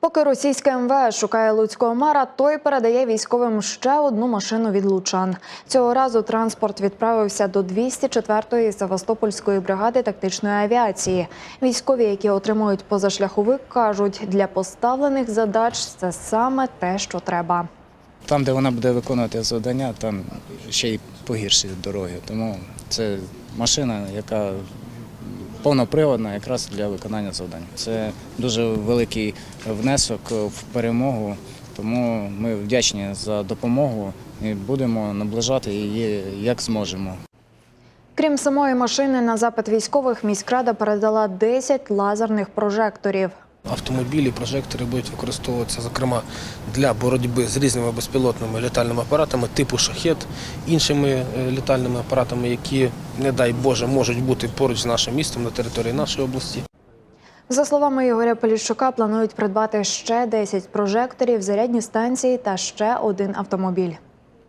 Поки російське МВС шукає луцького мера, той передає військовим ще одну машину від лучан. Цього разу транспорт відправився до 204-ї Севастопольської бригади тактичної авіації. Військові, які отримують позашляховик, кажуть, для поставлених задач це саме те, що треба. Там, де вона буде виконувати завдання, там ще й погірші дороги. Тому це машина, яка повноприводна якраз для виконання завдань. Це дуже великий внесок в перемогу, тому ми вдячні за допомогу і будемо наближати її як зможемо. Крім самої машини, на запит військових міськрада передала 10 лазерних прожекторів. Автомобілі, прожектори будуть використовуватися, зокрема, для боротьби з різними безпілотними літальними апаратами типу шахет, іншими е, літальними апаратами, які, не дай Боже, можуть бути поруч з нашим містом на території нашої області. За словами Ігоря Поліщука, планують придбати ще 10 прожекторів, зарядні станції та ще один автомобіль.